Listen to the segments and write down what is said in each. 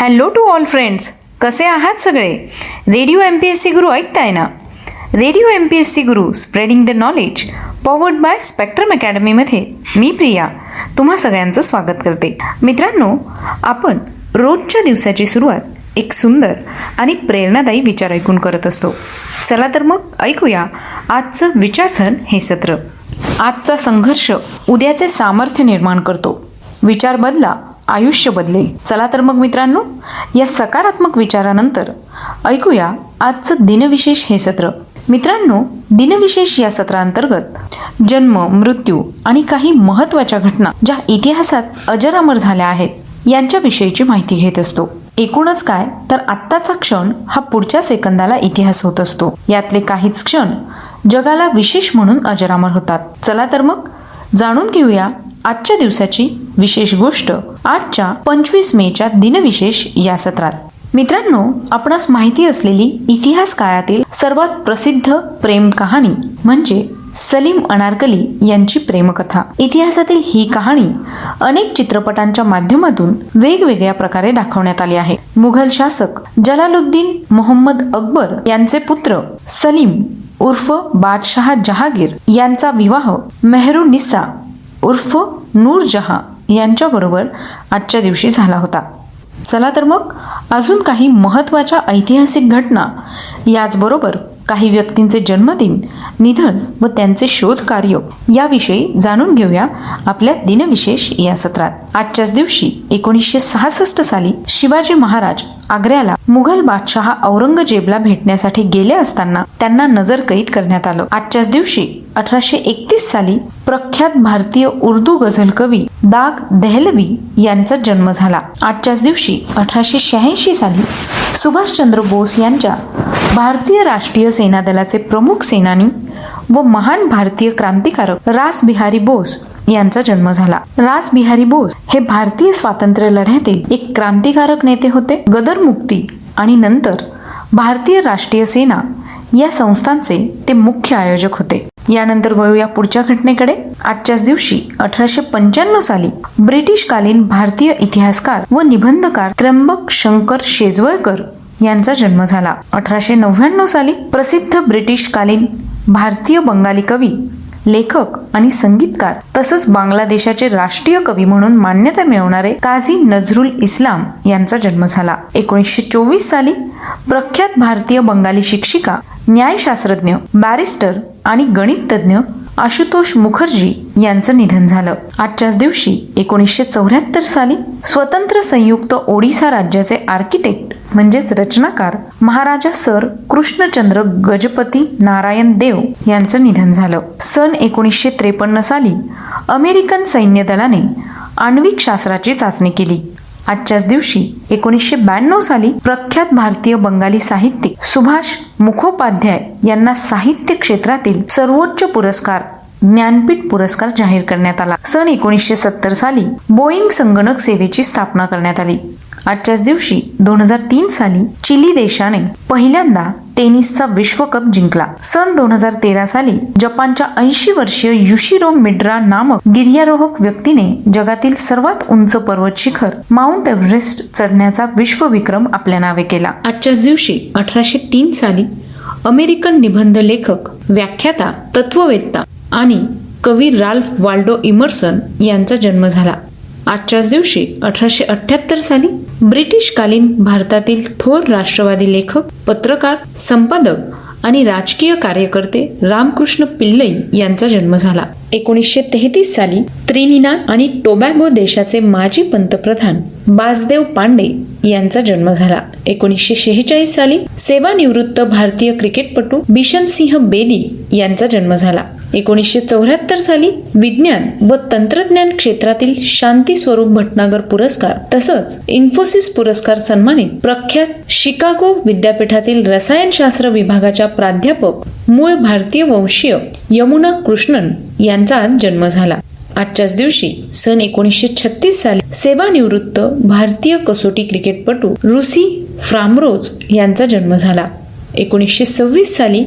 Hello to all friends कसे आहात सगळे? Radio M P S C Guru ऐकताय ना? Radio M P S C Guru spreading the knowledge powered by spectrum अकॅडमीमध्ये मी प्रिया तुम्हा सगळ्यांचं स्वागत करते. मित्रांनो आपण रोजच्या दिवसाची सुरुवात एक सुंदर आणि प्रेरणादायी विचार ऐकून करत असतो. चला तर मग ऐकूया आजचं विचारधन हे सत्र. आजचा संघर्ष उद्याचे सामर्थ्य निर्माण करतो. विचार बदला आयुष्य बदलेल चला तर मग मित्रांनो या सकारात्मक विचारानंतर ऐकूया आजचं दिनविशेष हे सत्र. मित्रांनो दिनविशेष या सत्रांतर्गत जन्म मृत्यू आणि काही महत्त्वाच्या घटना ज्या इतिहासात अजरामर झाल्या आहेत यांच्याविषयीची माहिती घेत असतो. एकूणच काय तर आत्ताचा क्षण हा पुढच्या सेकंदाला इतिहास होत असतो. यातले काहीच क्षण जगाला विशेष म्हणून अजरामर होतात. चला तर मग जाणून घेऊया आजच्या दिवसाची विशेष गोष्ट आजच्या पंचवीस मेच्या दिनविशेष या सत्रात. मित्रांनो आपणास माहिती असलेली इतिहास काळातील सर्वात प्रसिद्ध प्रेम कहाणी म्हणजे सलीम अनारकली यांची प्रेमकथा. इतिहासातील ही कहाणी अनेक चित्रपटांच्या माध्यमातून वेगवेगळ्या प्रकारे दाखवण्यात आली आहे. मुघल शासक जलालुद्दीन मोहम्मद अकबर यांचे पुत्र सलीम उर्फ बादशहा जहागीर यांचा विवाह मेहरू निस्सा उर्फ नूरजहां यांच्याबरोबर आजच्या दिवशी झाला होता. चला तर मग अजून काही महत्त्वाच्या ऐतिहासिक घटना याचबरोबर काही व्यक्तींचे जन्मदिन निधन व त्यांचे शोध कार्य याविषयी जाणून घेऊया आपल्या दिनविशेष या सत्रात. आजच्याच दिवशी एकोणीसशे सहासष्ट साली शिवाजी महाराज आग्र्याला मुघल बादशहा औरंगजेबला भेटण्यासाठी गेले असताना त्यांना नजरकैद करण्यात आलं. आजच्याच दिवशी अठराशे एकतीस साली प्रख्यात भारतीय उर्दू गझल कवी दाग देहलवी यांचा जन्म झाला. आजच्याच दिवशी अठराशे शहाऐंशी साली सुभाषचंद्र बोस यांच्या भारतीय राष्ट्रीय सेना दलाचे प्रमुख सेनानी व महान भारतीय क्रांतिकारक रास बिहारी बोस यांचा जन्म झाला. राजबिहारी बोस हे भारतीय स्वातंत्र्य लढ्यातील एक क्रांतिकारक नेते होते. गदर मुक्ती आणि नंतर भारतीय राष्ट्रीय सेना या संस्थांचे ते मुख्य आयोजक होते. यानंतर वळूया पुढच्या घटनेकडे. आजच्याच दिवशी अठराशे पंच्याण्णव साली ब्रिटिशकालीन भारतीय इतिहासकार व निबंधकार त्र्यंबक शंकर शेजवळकर यांचा जन्म झाला. अठराशे नव्याण्णव साली प्रसिद्ध ब्रिटिशकालीन भारतीय बंगाली कवी लेखक आणि संगीतकार तसंच बांगलादेशाचे राष्ट्रीय कवी म्हणून मान्यता मिळवणारे काझी नजरुल इस्लाम यांचा जन्म झाला. एकोणीसशे चोवीस साली प्रख्यात भारतीय बंगाली शिक्षिका न्यायशास्त्रज्ञ बॅरिस्टर आणि गणित तज्ज्ञ आशुतोष मुखर्जी यांचं निधन झालं. आजच्याच दिवशी एकोणीसशे चौऱ्याहत्तर साली स्वतंत्र संयुक्त ओडिसा राज्याचे आर्किटेक्ट म्हणजेच रचनाकार महाराजा सर कृष्णचंद्र गजपती नारायण देव यांचं निधन झालं. सन एकोणीसशे त्रेपन्न साली अमेरिकन सैन्य दलाने आण्विक शास्त्राची चाचणी केली. आजच्याच दिवशी एकोणीसशे ब्याण्णव साली प्रख्यात भारतीय बंगाली साहित्यिक सुभाष मुखोपाध्याय यांना साहित्य क्षेत्रातील सर्वोच्च पुरस्कार ज्ञानपीठ पुरस्कार जाहीर करण्यात आला. सन एकोणीसशे सत्तर साली बोईंग संगणक सेवेची स्थापना करण्यात आली. आजच्याच दिवशी दोन हजार तीन साली चिली देशाने पहिल्यांदा टेनिसचा विश्वकप जिंकला. सन दोन हजार तेरा साली जपानच्या ऐंशी वर्षीय युशिरो मिड्रा नामक गिर्यारोहक व्यक्तीने जगातील सर्वात उंच पर्वत शिखर माउंट एव्हरेस्ट चढण्याचा विश्वविक्रम आपल्या नावे केला. आजच्याच दिवशी अठराशे तीन साली अमेरिकन निबंध लेखक व्याख्याता तत्ववेत्ता आणि कवी राल्फ वाल्डो इमर्सन यांचा जन्म झाला. आजच्याच दिवशी अठराशे अठ्याहत्तर साली ब्रिटिशकालीन भारतातील थोर राष्ट्रवादी लेखक पत्रकार संपादक आणि राजकीय कार्यकर्ते रामकृष्ण पिल्लई यांचा जन्म झाला. एकोणीसशे तेहतीस साली त्रिनिना आणि टोबॅगो देशाचे माजी पंतप्रधान बासदेव पांडे यांचा जन्म झाला. एकोणीसशे शेहेचाळीस साली सेवानिवृत्त भारतीय क्रिकेटपटू बिशन सिंह बेदी यांचा जन्म झाला. एकोणीसशे चौऱ्याहत्तर साली विज्ञान व तंत्रज्ञान क्षेत्रातील शांती स्वरूप भटनागर पुरस्कार तसंच इन्फोसिस पुरस्कार सन्मानित प्रख्यात शिकागो विद्यापीठातील रसायनशास्त्र विभागाच्या प्राध्यापक मूळ भारतीय वंशीय यमुना कृष्णन यांचा आज जन्म झाला. आजच्याच दिवशी सन एकोणीसशे छत्तीस साली सेवानिवृत्त भारतीय कसोटी क्रिकेटपटू रुसी फ्रामरोज यांचा जन्म झाला. एकोणीसशे सव्वीस साली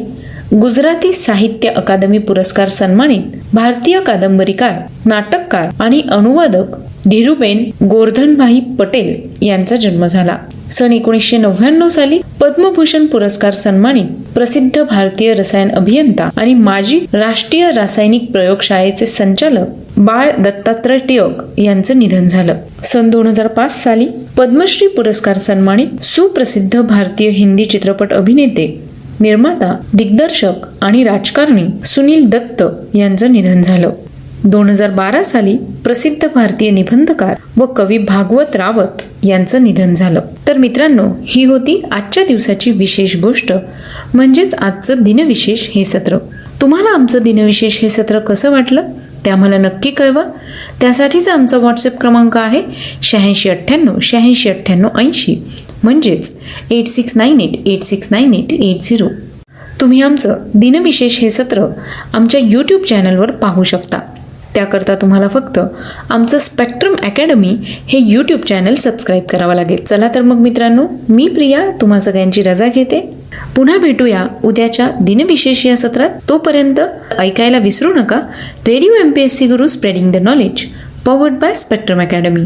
गुजराती साहित्य अकादमी पुरस्कार सन्मानित भारतीय कादंबरीकार नाटककार आणि अनुवादक धीरुबेन गोर्धनभाई पटेल यांचा जन्म झाला. सन एकोणीसशे नव्याण्णव साली पद्मभूषण पुरस्कार सन्मानित प्रसिद्ध भारतीय रसायन अभियंता आणि माजी राष्ट्रीय रासायनिक प्रयोगशाळेचे संचालक बाळ दत्तात्रय टिळक यांचं निधन झालं. सन दोन हजार पाच साली पद्मश्री पुरस्कार सन्मानित सुप्रसिद्ध भारतीय हिंदी चित्रपट अभिनेते निर्माता दिग्दर्शक आणि राजकारणी सुनील दत्त यांचं निधन झालं. दोन हजार बारा साली प्रसिद्ध भारतीय निबंधकार व कवी भागवत रावत यांचं निधन झालं. तर मित्रांनो ही होती आजच्या दिवसाची विशेष गोष्ट. म्हणजेच आजचं दिनविशेष हे सत्र. तुम्हाला आमचं दिनविशेष हे सत्र कसं वाटलं? ते आम्हाला नक्की कळवा. त्यासाठीचा आमचा व्हॉट्सअप क्रमांक आहे शहाऐंशी अठ्ठ्याण्णव शहाऐंशी अठ्ठ्याण्णव ऐंशी. म्हणजेच eight six nine eight eight six nine eight eight zero तुम्ही आमचं दिनविशेष हे सत्र आमच्या यूट्यूब चॅनलवर पाहू शकता. त्याकरता तुम्हाला फक्त आमचं स्पेक्ट्रम अकॅडमी हे यूट्यूब चॅनल सबस्क्राईब करावं लागेल. चला तर मग मित्रांनो मी प्रिया तुम्हा सगळ्यांची रजा घेते. पुन्हा भेटूया उद्याच्या दिनविशेष या सत्रात. तोपर्यंत ऐकायला विसरू नका. Radio M P S C Guru spreading the knowledge powered by Spectrum academy